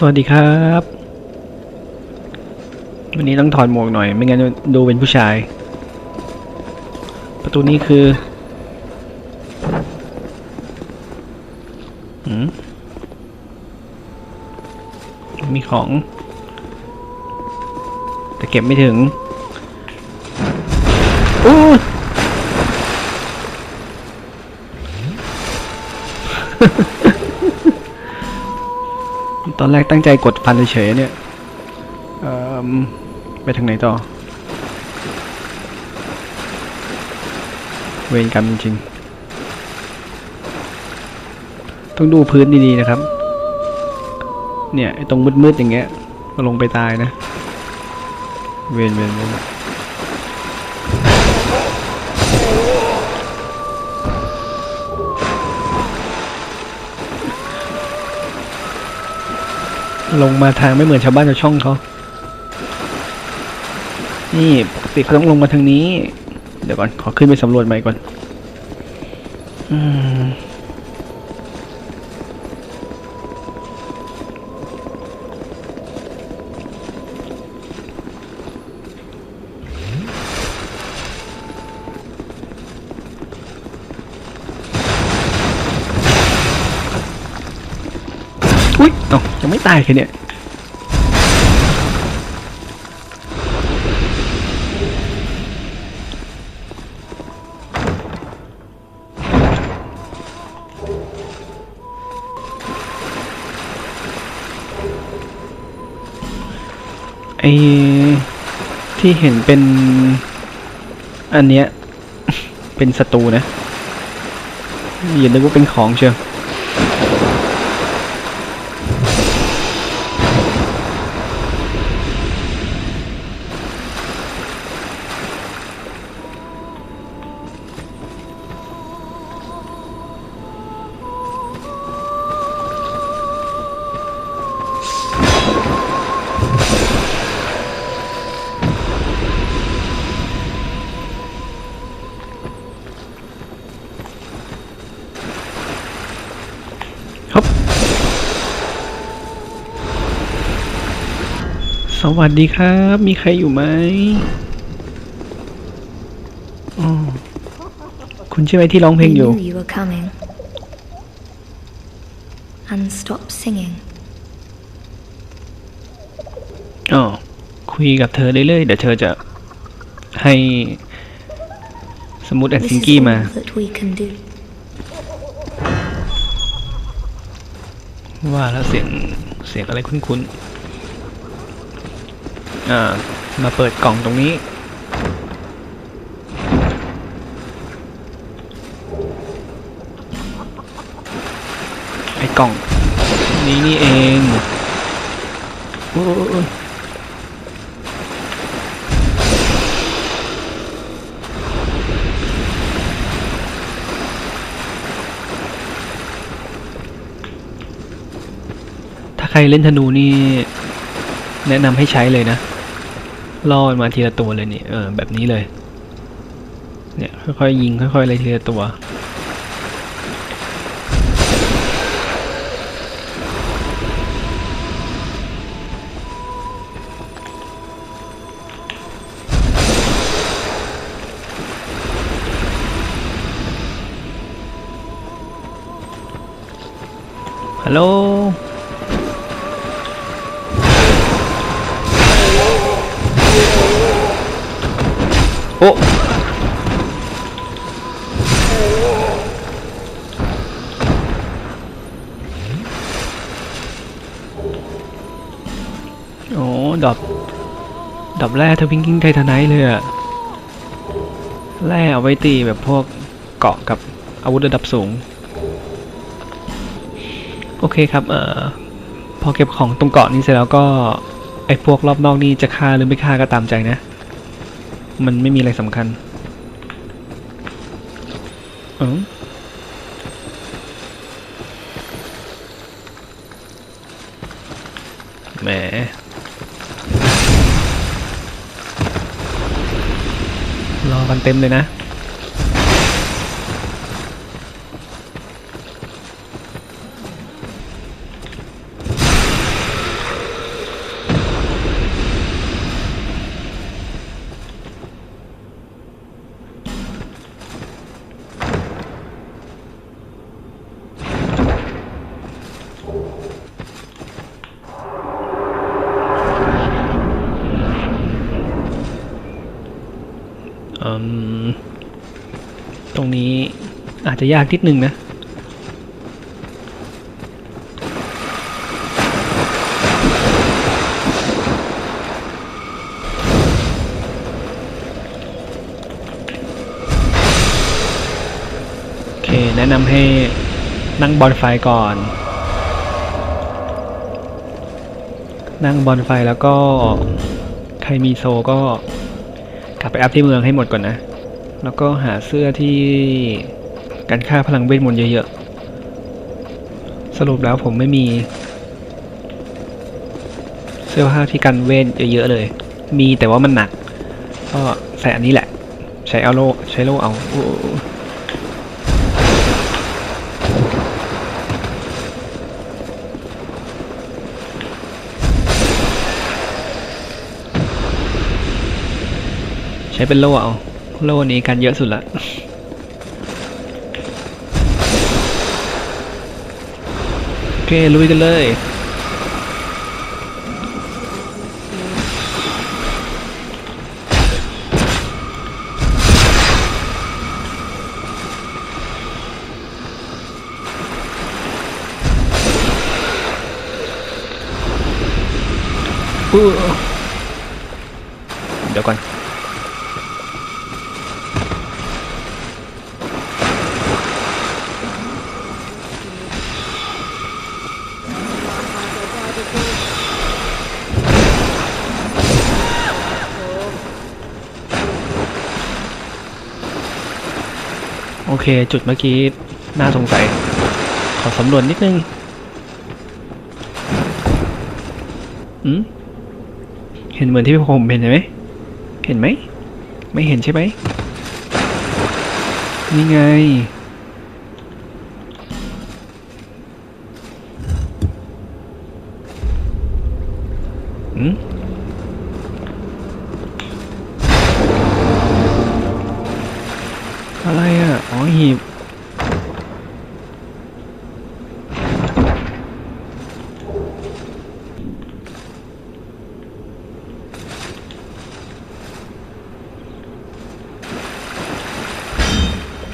สวัสดีครับ วันนี้ต้องถอดหมวกหน่อย ไม่งั้นดูเป็นผู้ชาย ประตูนี้คือหืมมีของ แต่เก็บไม่ถึง ตอนแรกตั้งใจกดฟันเฉยเนี่ยไปทางไหนต่อ เวรกรรมจริงๆ ต้องดูพื้นดีๆนะครับ เนี่ยตรงมืดๆอย่างเงี้ยก็ลงไปตายนะ เวรเวรเวร ลงมาทางไม่เหมือนชาวบ้านชาวช่องเขา นี่ปกติเขาต้องลงมาทางนี้ เดี๋ยวก่อน ขอขึ้นไปสำรวจใหม่ก่อน อืม อุ้ยเอ้ายังไม่ ตายแค่เนี่ยไอที่เห็นเป็นอันเนี้ย เป็นศัตรูนะอย่านึกว่าเป็นของเชียว วัสดีครับ มีใครอยู่ไหมอ๋อคุณใช่ไหมที่ร้องเพลง I อยู่ knew you were coming. And stop singing. อ๋อคุยกับเธอเรื่อยๆ เดี๋ยวเธอจะให้สมุดแอนซิ This ง is กี้มา all that we can do. ว่าแล้วเสียงเสียงอะไรคุ้นๆ อ่า มาเปิดกล่องตรงนี้ ไอ้กล่อง นี้นี่เองโอ้ยโอ้ยถ้าใครเล่นธนูนี่ แนะนำให้ใช้เลยนะ ล่อมันมาทีละตัวเลยนี่เออแบบนี้เลย เนี่ยค่อยๆยิงค่อยๆอะไรทีละตัวฮัลโหล โอ้โอ้ดอบดอบแร่เธอพิงกิ้งไททาไนท์เลยอะแร่เอาไว้ตีแบบพวกเกาะกับอาวุธระดับสูง โอเคครับ เอ่อ พอเก็บของตรงเกาะนี้เสร็จแล้วก็ ไอ้พวกรอบนอกนี่จะฆ่าหรือไม่ฆ่าก็ตามใจนะ มันไม่มีอะไรสำคัญเออแหมรอกันเต็มเลยนะ ยากนิดนึงนะโอเคแนะนำให้นั่งบอลไฟก่อน นั่งบอลไฟแล้วก็ใครมีโซก็กลับไปอัพที่เมืองให้หมดก่อนนะ แล้วก็หาเสื้อที่ กันค่าพลังเวทมนต์เยอะๆ สรุปแล้วผมไม่มี เสื้อผ้าที่กันเวทเยอะๆเลย มีแต่ว่ามันหนัก ก็ใส่อันนี้แหละ ใช้เอาโลใช้โลเอาใช้เป็นโล่เอา โล่นี้กันเยอะสุดละ เคลุยกันเลยอู้ โอเค จุดเมื่อกี้ น่าสงสัย ขอสำรวจนิดนึงอืมเห็นเหมือนที่ผมเห็นไหม เห็นไหม ไม่เห็นใช่ไหมนี่ไง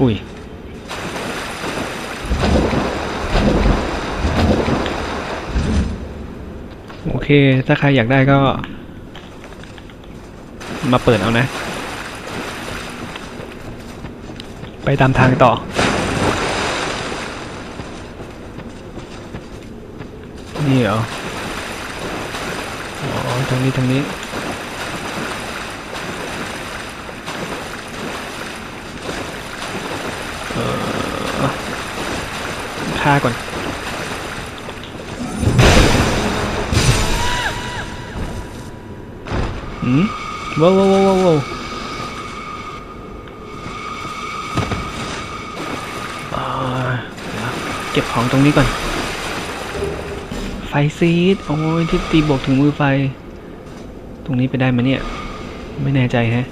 อุ้ยโอเค ถ้าใครอยากได้ก็ มาเปิดเอานะ ไปตามทางต่อนี่เหรอ อ๋อทางนี้ทางนี้ เออ ฆ่าก่อนอืมว้าวว้าวว้าวว้าวอ่าเดี๋ยวเก็บของตรงนี้ก่อน ไฟซีด โอ้ยที่ตีบวกถึงมือไฟ ตรงนี้ไปได้ไหมเนี่ย ไม่แน่ใจแฮะ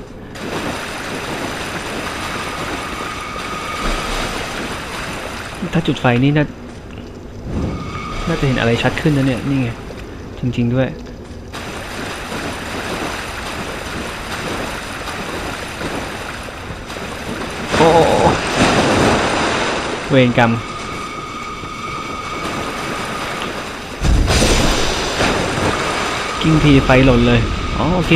ถ้าจุดไฟนี่น่าน่าจะเห็นอะไรชัดขึ้นนะเนี่ย นี่ไง จริง ๆด้วย โอ้เวรกรรมกิ้งทีไฟหล่นเลย อ๋อ โอเค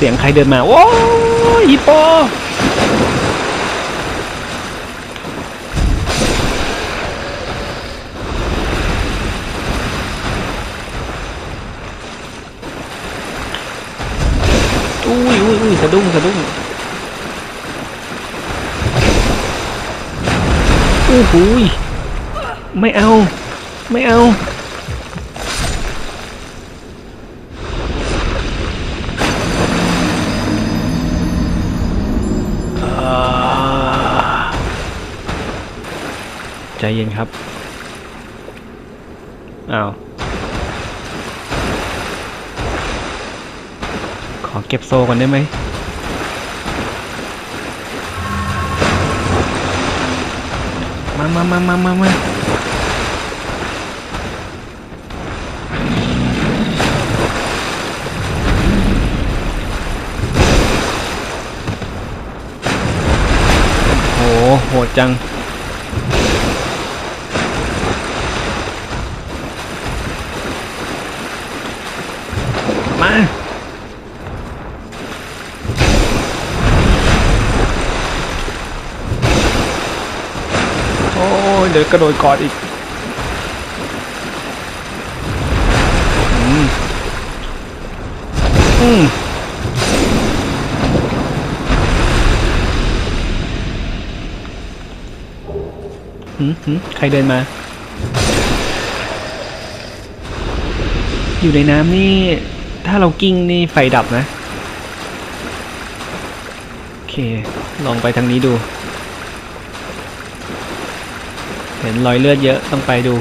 สียงใครเดินมา โอ้ยฮิปโปอุ้ยอุ้ยอุ้ยสะดุ้งสะดุ้งโอ้โหยไม่เอา ไม่เอา ใจเย็นครับ อ้าว ขอเก็บโซ่ก่อนได้ไหมมามามามามามาโหโหดจัง โอ้ยเดี๋ยวกระโดดกอดอีกอืมอืมหืมหืมใครเดินมา อยู่ในน้ำนี่ ถ้าเรากิ้งนี่ไฟดับนะ โอเค ลองไปทางนี้ดู เห็นรอยเลือดเยอะต้องไปดู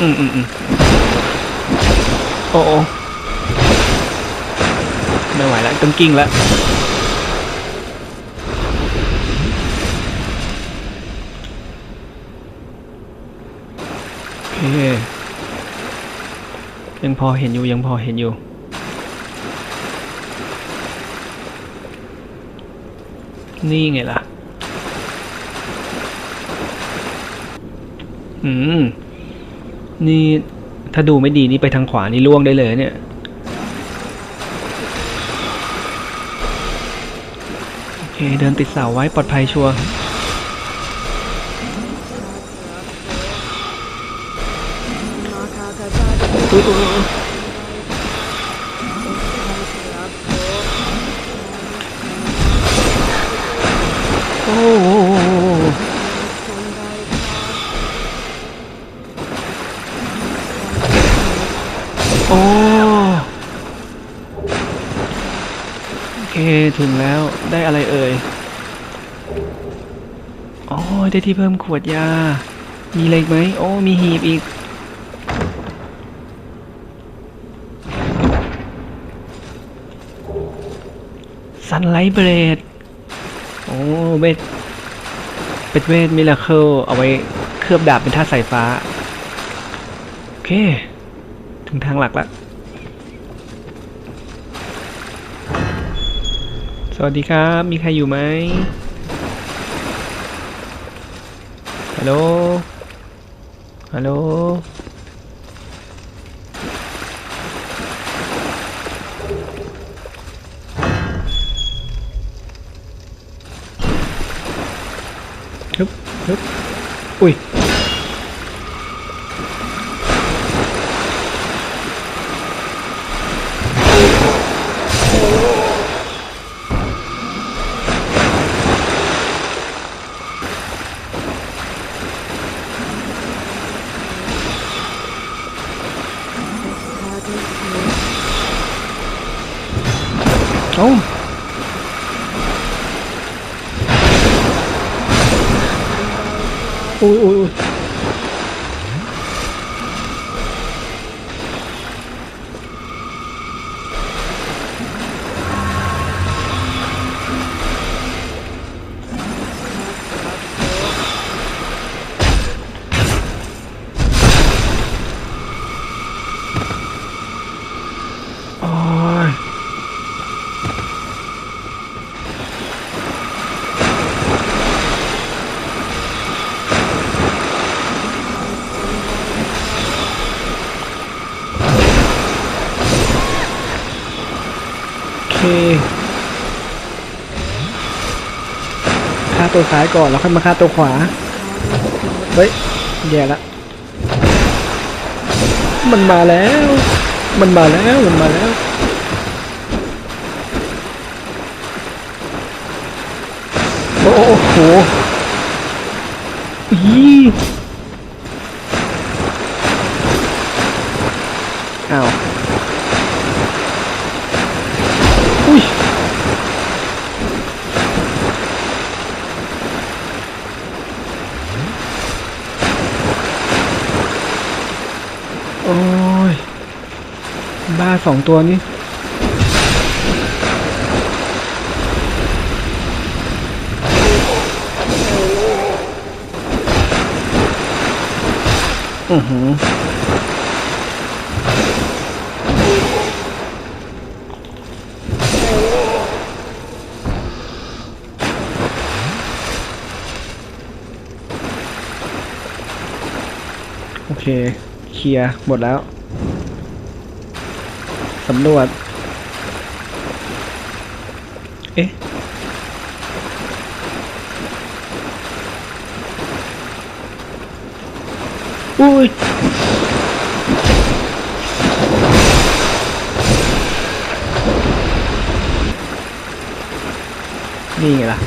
อืมอืมอืมโอ้ แล้วต้องกิ้งแล้วโอเคยังพอเห็นอยู่ยังพอเห็นอยู่นี่ไงล่ะ อืม นี่ถ้าดูไม่ดีนี่ไปทางขวานี่ล่วงได้เลยเนี่ย เคเดินติดเสาไว้ปลอดภัยชัวร์โอ้โหโอ้ โอเค ถึงแล้วได้อะไรเอ่ยอ๋อได้ที่เพิ่มขวดยา มีอะไรไหมโอ้มีหีบอีกซันไลท์เบรด โอ้เวทเป็นเวทมิราเคิลเอาไว้เคลือบดาบเป็นท่าสายฟ้า โอเค ถึงทางหลักแล้ว สวัสดีครับ มีใครอยู่ไหมฮัลโหล ฮัลโหล ฮึบฮึบอุ้ย ซ้ายก่อนแล้วค่อยมาฆ่าตัวขวา เฮ้ยแย่ละ มันมาแล้ว มันมาแล้ว มันมาแล้ว โอ้โหอีอ้าว อุ้ย โอ้ย บ้าส องตัวนี้ อือหือโอเค เคลียร์หมดแล้ว สำรวจ เอ๊ะ อุ้ยนี่ไงล่ะ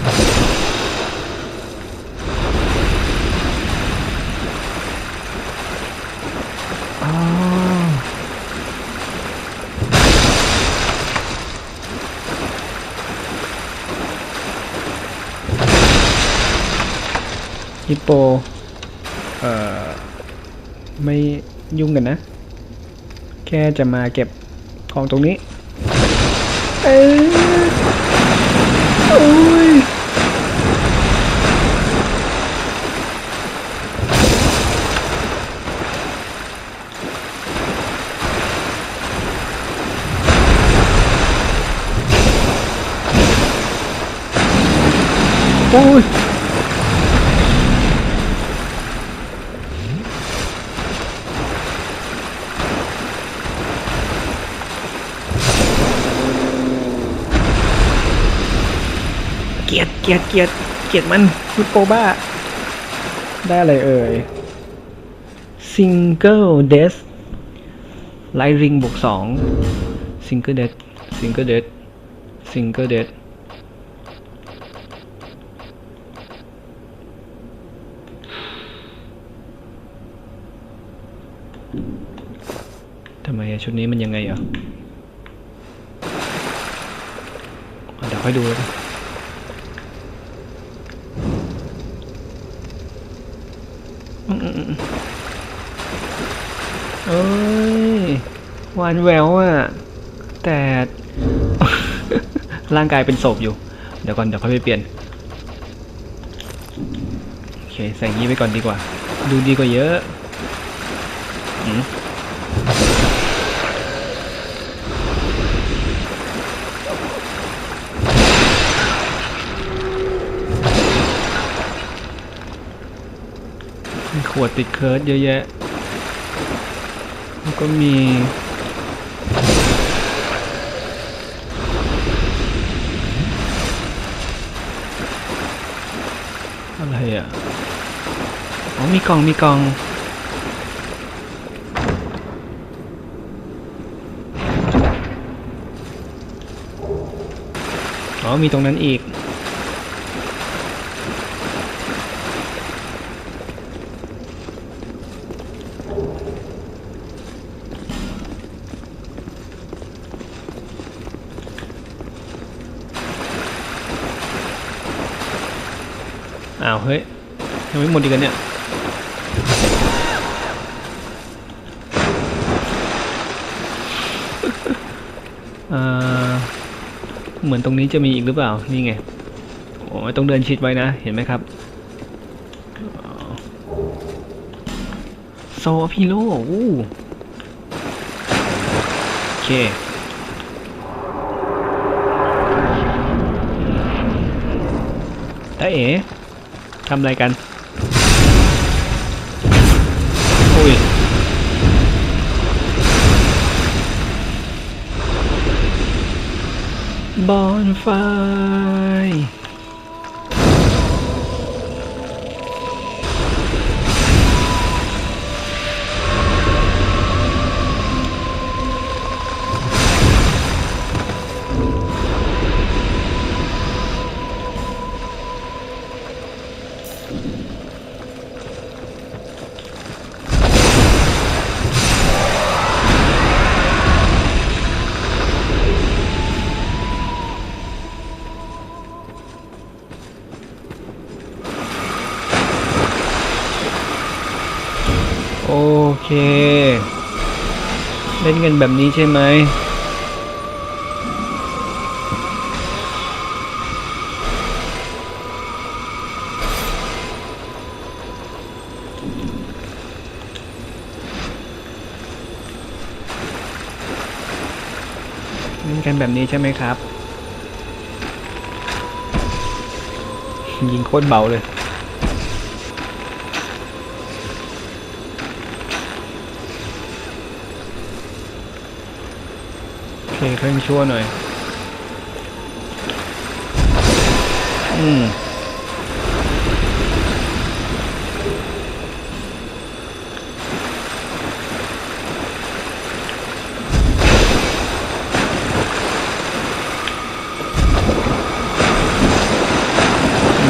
ฮิปโป เอ่อ ไม่ยุ่งกันนะ แค่จะมาเก็บของตรงนี้ เอ้ยโอ้ย เกียดเกียดมันฮิปโปบ้า ได้อะไรเอ่ย Single Death ไลท์ริงบวกสอง Single Death Single Death Single Death ทำไมชุดนี้มันยังไงอะ เดี๋ยวค่อยดูแล้วกัน อืมอืมอืมเอ้ยห วานแววอะแต่ ร่างกายเป็นศพอยู่ เดี๋ยวก่อนเดี๋ยวค่อยไปเปลี่ยน โอเคใส่ยี้ไปก่อนดีกว่า ดูดีกว่าเยอะอืมขวดติดเคิร์ดเยอะแยะ แล้วก็มี มีกล่องมีกล่อง อ๋อ มีตรงนั้นอีก อ้าว เฮ้ย ยังไม่หมดอีกกันเนี่ย เหมือนตรงนี้จะมีอีกหรือเปล่า นี่ไง โอ้ยต้องเดินชิดไว้นะ เห็นไหมครับ โซพีโลอู้โอเคตาเอ๋ทำอะไรกัน บ แบบนี้ใช่ไหมกันแบบนี้ใช่ไหมครับ ยิงโคตรเบาเลย เคเพิ่งชั่วหน่อย อืม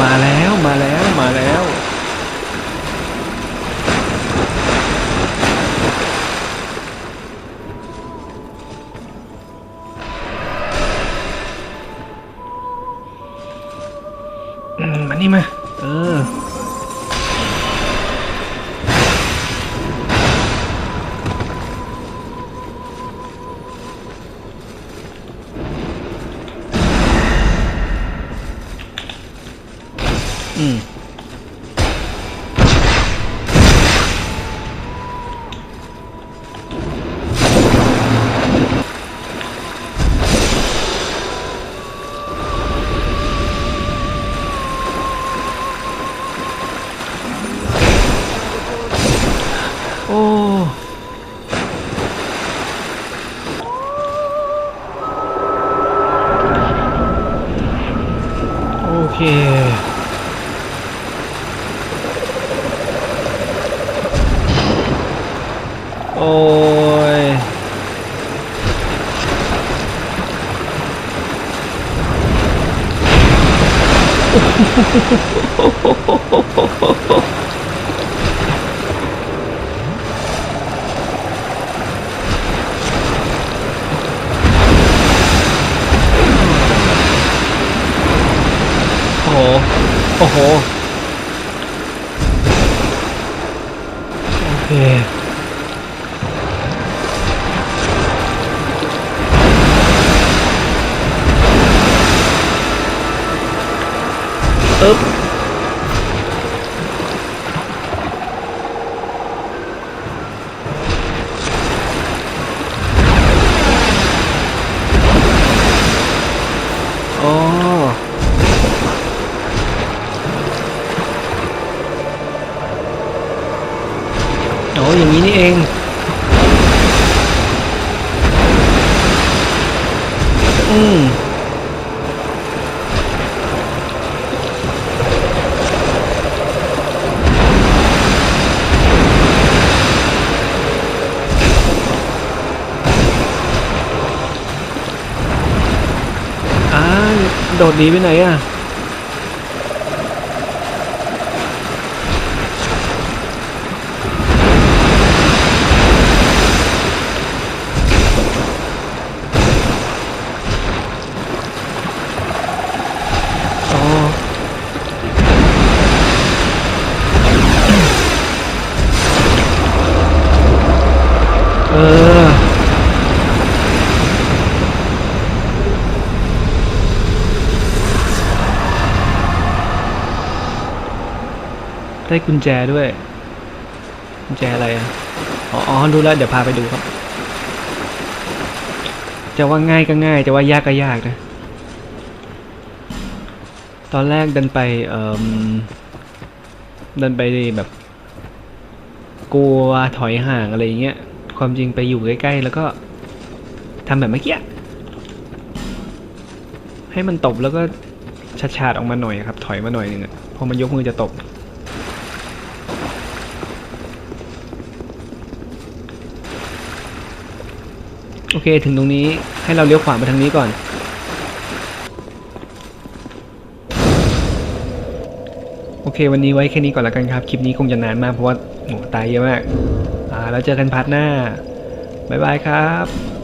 มาแล้วมาแล้วมา อึ๊ โดดหนีไปไหนอะ ได้กุญแจด้วย กุญแจอะไรอะอ๋อรู้แล้วเดี๋ยวพาไปดูครับ จะว่าง่ายก็ง่าย จะว่ายากก็ยากนะ ตอนแรกเดินไปเอ่มเดินไปแบบ กลัวถอยห่างอะไรอย่างเงี้ย ความจริงไปอยู่ใกล้ๆแล้วก็ทำแบบเมื่อกี้ ให้มันตบแล้วก็ชาดๆออกมาหน่อยครับ ถอยมาหน่อยหนึ่งอะพอมันยกมือจะตบ โอเคถึงตรงนี้ให้เราเลี้ยวขวาไปทางนี้ก่อน โอเค วันนี้ไว้แค่นี้ก่อนละกันครับ คลิปนี้คงจะนานมากเพราะว่าโหตายเยอะมาก อ่าแล้วเจอกันพาร์ทหน้า บ๊ายบายครับ